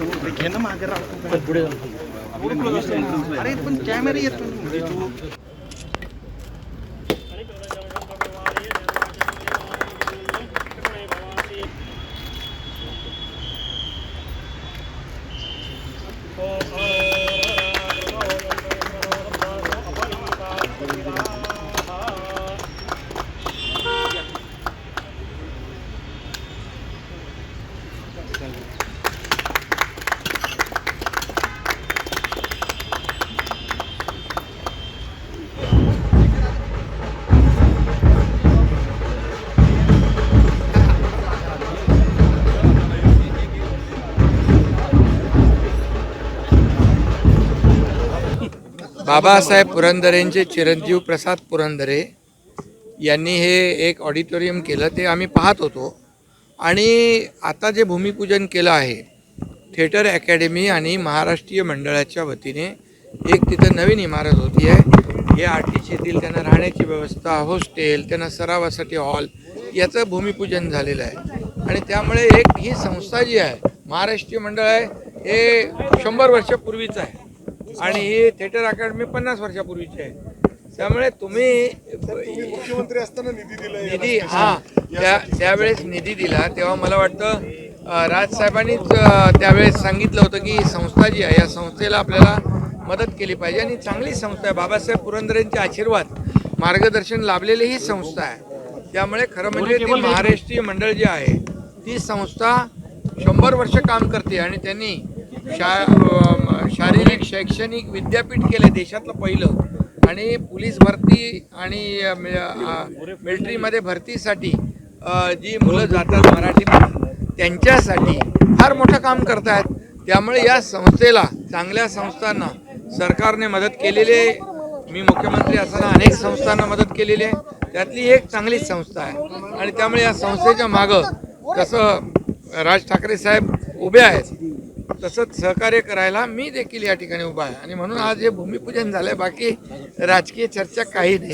घे ना मागे राव पुढे अरे पण कॅमेरा येत बाबासाहेब पुरंदरेंचे चिरंजीव प्रसाद पुरंदरे यांनी हे एक ऑडिटोरियम केलं ते आम्ही पाहत होतो. आणि आता जे भूमिपूजन केलं आहे थिएटर अकॅडमी आणि महाराष्ट्रीय मंडळाच्या वतीने एक तिथं नवीन इमारत होती आहे. हे आर त्यांना राहण्याची व्यवस्था हॉस्टेल त्यांना सरावासाठी हॉल याचं भूमिपूजन झालेलं आहे. आणि त्यामुळे एक ही संस्था जी आहे महाराष्ट्रीय मंडळ आहे हे शंभर वर्षापूर्वीचं आहे. आणि ही थिएटर अकॅडमी पन्नास वर्षापूर्वीची आहे. त्यामुळे तुम्ही मुख्यमंत्री असताना निधी दिलाय निधी हा. त्या त्यावेळेस निधी दिला. तेव्हा मला वाटतं राजसाहेबांनीच त्यावेळेस सांगितलं होतं की ही संस्था जी आहे या संस्थेला आपल्याला मदत केली पाहिजे. आणि चांगली संस्था आहे. बाबासाहेब पुरंदरेंचे आशीर्वाद मार्गदर्शन लाभलेली ही संस्था आहे. त्यामुळे खरं म्हणजे ती महाराष्ट्रीय मंडळ जे आहे ती संस्था शंभर वर्ष काम करते. आणि त्यांनी शा शारीरिक शैक्षणिक विद्यापीठ केले देशातलं पहिलं. आणि पोलीस भरती आणि मिलिटरीमध्ये भरतीसाठी जी मुलं जातात मराठी त्यांच्यासाठी फार मोठं काम करतायत. त्यामुळे या संस्थेला चांगल्या संस्थांना सरकारने मदत केलेली आहे. मी मुख्यमंत्री असताना अनेक संस्थांना मदत केलेली आहे. त्यातली एक चांगलीच संस्था आहे. आणि त्यामुळे या संस्थेच्या मागं जसं राज ठाकरे साहेब उभे आहेत तसंच सहकार्य करायला मी देखील या ठिकाणी उभा आहे. आणि म्हणून आज हे भूमिपूजन झालंय बाकी राजकीय चर्चा काही नाही.